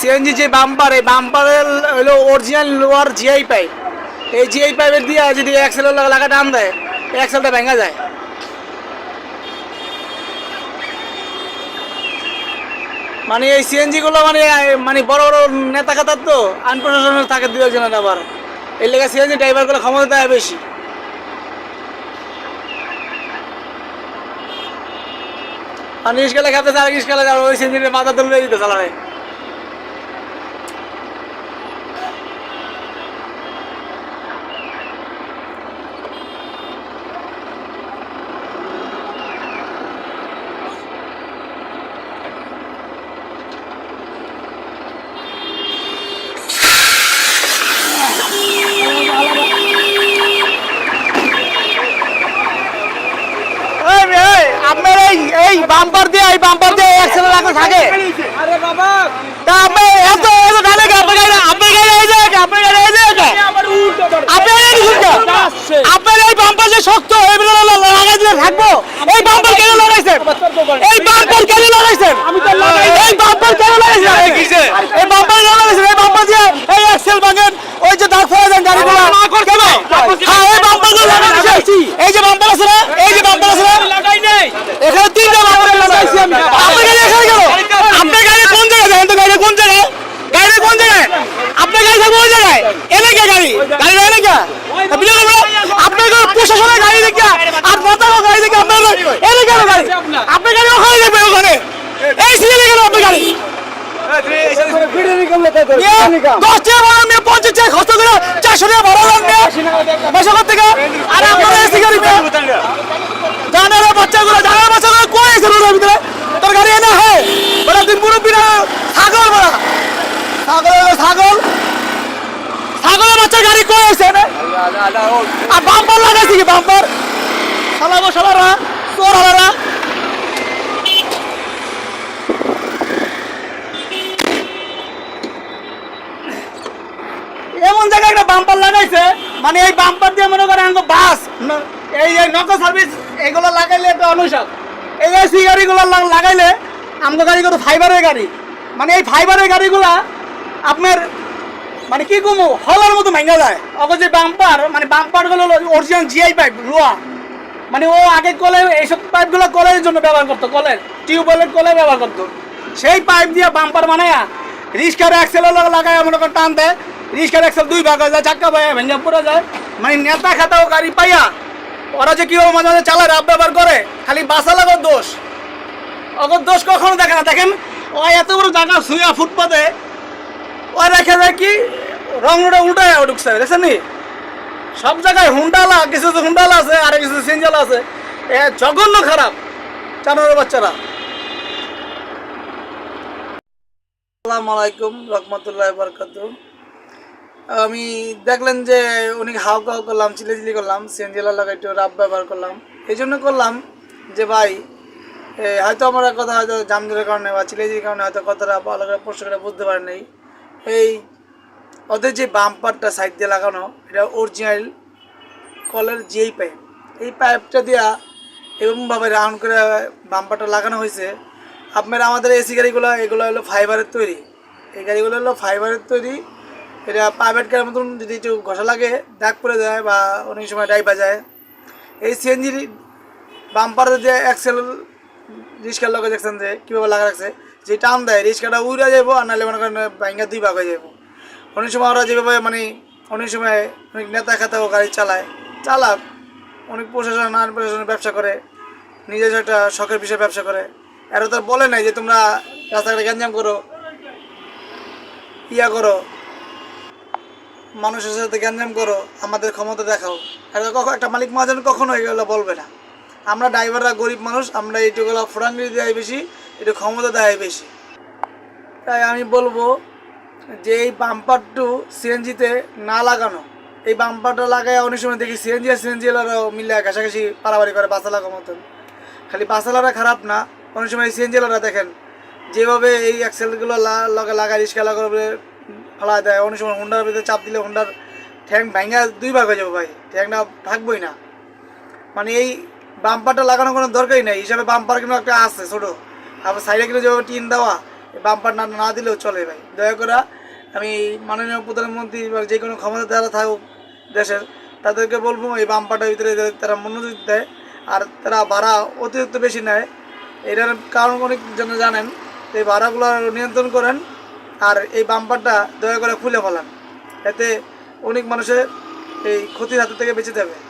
CNG যে bumper এই বাম্পারের হলো অরিজিনাল লোয়ার জিআই পাইপ এই জিআই পাইপের দিয়ে যদি অ্যাক্সেলের লাগা টান দেয় অ্যাক্সেলটা ভেঙে যায়। মানে এই সিএনজি গুলো মানে মানে বড় বড় নেতা খাতার তো আনপ্রশাসনের থাকে দু একজনের আবার। এই লেগে সিএনজি ড্রাইভারগুলো ক্ষমতা দেয় বেশি। আর রিক্সালে খেতে আর যাবে, ওই সিএনজির মাথা তুলে দিতে চালাবে এই এই, আপনার এই এই বাম্পার দিয়ে এই বাম্পার দিয়ে অ্যাক্সেল লাগা থাকে। আরে বাবা। তা আপনি এত এত গাড়ি আপনার গাড়ি আপনার গাড়ি এই যে আপনার গাড়ি এই যে আমার এই শুনছো আপনার এই বাম্পার যে শক্ত এগুলো লাগাই দিলে থাকব এই বাম্পার কেন লাগাইছেন এই বাম্পার কেন লাগাইছেন আমি তো লাগাই এই বাম্পার কেন লাগাইছেন এই কিসে? এই বাম্পার কেন লাগাইছেন এই বাম্পার দিয়ে এই অ্যাক্সেল ভাঙেন ওই যে দাঁড় ফেলে দেন গাড়িগুলো না করছি কেন? না। না করছি না। হ্যাঁ এই বাম্পারগুলো লাগাইছি এই যে বাম্পার আছে না এই যে বাম্পার আছে না লাগাই নেই এখানে তিনটা বাম্পার লাগাইছি আমি আপনার গাড়ি এখানে কেন আপনার গাড়ি কোন জায়গায় দেখেন তো গাড়ি কোন জায়গায় গাড়ি কোন জায়গায় আপনার গাড়ি থাকবে ওই জায়গায় এনে কে গাড়ি গাড়ি এনে কে আপনি জানেন না? আপনার গাড়ি প্রশাসনের গাড়ি দেখে আর মাতার গাড়ি এনে কেন গাড়ি? আপনার। গাড়ি ওখানে দেখবে ওখানে। এই সিজনে কেন আপনার গাড়ি? দশ টাকা ভাড়া নিয়ে পঞ্চাশ টাকা খরচ করে চারশো টাকা ভাড়া নিয়ে বেসরকার থেকে? আর আপনারা এসি গাড়ি জানার বাচ্চাগুলো জানার বাচ্চাগুলো কই আছে রোডের ভিতরে? তোর গাড়ি এনে হে। বলে তুই মুরব্বী না ছাগল বলা। ছাগল ছাগল। ছাগলের বাচ্চার গাড়ি কই আছে এনে? আর বাম্পার লাগাইছি কি বাম্পার? শালাগো শালারা চোর হালারা এমন জায়গায় একটা বাম্পার লাগাইছে মানে এই বাম্পার দিয়ে মনে করেন বাস এই নক সার্ভিস এগুলো লাগাইলে একটা অনুসার এই এসি গাড়িগুলো লাগাইলে আমগো গাড়ি কত ফাইবারের গাড়ি। মানে এই ফাইবারের গাড়িগুলা আপনার মানে কি কমু, হলার মতো ভাঙা যায়। অগো যে বাম্পার মানে বাম্পারগুলো অরিজিনাল জিআই পাইপ লোয়া মানে ও আগে কলে, এইসব পাইপগুলো কলের জন্য ব্যবহার করতো, কলের, টিউবওয়েলের কলে ব্যবহার করতো। সেই পাইপ দিয়ে বাম্পার মানে রিক্সার অ্যাক্সেল লাগায় মনে করেন টান দেয়। রিক্সার অ্যাক্সেল দুই ভাগ হয়ে যায়, চাক্কা পায়া, ভেঙে পড়ে যায়। মানে নেতা খাতাও গাড়ি পাইয়া, ওরা যে কীভাবে মাঝে মাঝে চালায়, রাব ব্যবহার করে, খালি বাসা লাগার দোষ। অগর দোষ কখনো দেখে না। দেখেন, ও এত বড় জায়গা শুয়া ফুটপাতে, ও রেখে যায় কি, রং রোডে উল্টায় ঢুকছে, দেখছেন নি? সব জায়গায় হুন্ডালা, কিছু হুন্ডালা আছে, আর কিছু সিনজালা আছে। এ জঘন্য খারাপ, জানোয়ারের বাচ্চারা। আসসালামু আলাইকুম, রহমতুল্লাহ বরকাত আমি দেখলেন যে উনি হাও কাউ করলাম চিলি করলাম সিএনজিলা লাগাই একটু রাব ব্যবহার করলাম। এই জন্য করলাম যে, ভাই হয়তো আমার কথা হয়তো জামজুরের কারণে বা চিলেজির কারণে হয়তো কথাটা ভালো করে প্রশ্ন করে বুঝতে পারেন নাই। এই ওদের যে বাম্পারটা সাইড দিয়ে লাগানো, এটা অরিজিনাল কলের যেই পাইপ এই পাইপটা দিয়া এরকমভাবে রাউন্ড করে বাম্পারটা লাগানো হয়েছে। আপনার আমাদের এসি গাড়িগুলো, এগুলো হলো ফাইবারের তৈরি। এই গাড়িগুলো হলো ফাইবারের তৈরি। এটা প্রাইভেট গাড়ির মতন যদি একটু ঘষা লাগে, দাগ পড়ে যায় বা অনেক সময় ডাইবা যায়, এই সিএনজির বাম্পার যে অ্যাক্সেল রিক্সার লগে দেখছেন যে কীভাবে লাগা রাখছে, যে টান দেয় রিক্সাটা উড়ে যাব আর নাহলে মনে করেন ভাঙ্গা দুই ভাগ হয়ে যাব অনেক সময় ওরা যেভাবে মানে অনেক সময় অনেক নেতা খাতাও গাড়ি চালায়, চালাক, অনেক প্রশাসন, আইন প্রশাসনের ব্যবসা করে, নিজের একটা শখের বিষয়ে ব্যবসা করে। এরা তো বলে নাই যে তোমরা রাস্তাঘাটে গ্যাঞ্জাম করো, ইয়া করো। মানুষের সাথে গ্যাঞ্জাম করো, আমাদের ক্ষমতা দেখাও। এটা কখন একটা মালিক মহাজন কখনো এগুলো বলবে না। আমরা ড্রাইভাররা গরিব মানুষ, আমরা এইটুকুলো ফোরাঙ্গি দেয় বেশি, একটু ক্ষমতা দেয় বেশি। তাই আমি বলব যে এই বাম্পারটু সিএনজিতে না লাগানো। এই বাম্পারটা লাগায় অনেক সময় দেখি সিএনজি আর সিএনজি এলারাও মিলে ঘাসাঘাসি পারাবাড়ি করে বাসা লাগা মতন। খালি বাসালারা খারাপ না, অনেক সময় সিএনজি এলারা দেখেন। যেভাবে এই অ্যাক্সেলগুলো লগে লাগায়, রিক্সা লাগাবে ফেলা দেয়। অনেক সময় হুন্ডার ভিতরে চাপ দিলে হুন্ডার ঠ্যাং ভাঙা দুই ভাগ হয়ে যাবে ভাই। ঠ্যাংটা থাকবোই না। মানে এই বাম্পারটা লাগানোর কোনো দরকারই নেই। হিসাবে বাম্পার কিন্তু একটা আছে ছোটো। আবার সাইডে কিন্তু যেভাবে টিন দেওয়া বাম্পার না না দিলেও চলে ভাই। দয়া করে আমি মাননীয় প্রধানমন্ত্রী বা যে কোনো ক্ষমতা যারা থাকুক দেশের, তাদেরকে বলব এই বাম্পারটার ভিতরে তারা মনোযোগ দেয় আর তারা ভাড়া অতিরিক্ত বেশি নেয়। এটার কারণ অনেক জন জানেন। এই ভাড়াগুলো নিয়ন্ত্রণ করেন। আর এই বাম্পারটা দয়া করে খুলে ফেলান। এতে অনেক মানুষের এই ক্ষতির হাতে থেকে বেঁচে যাবে।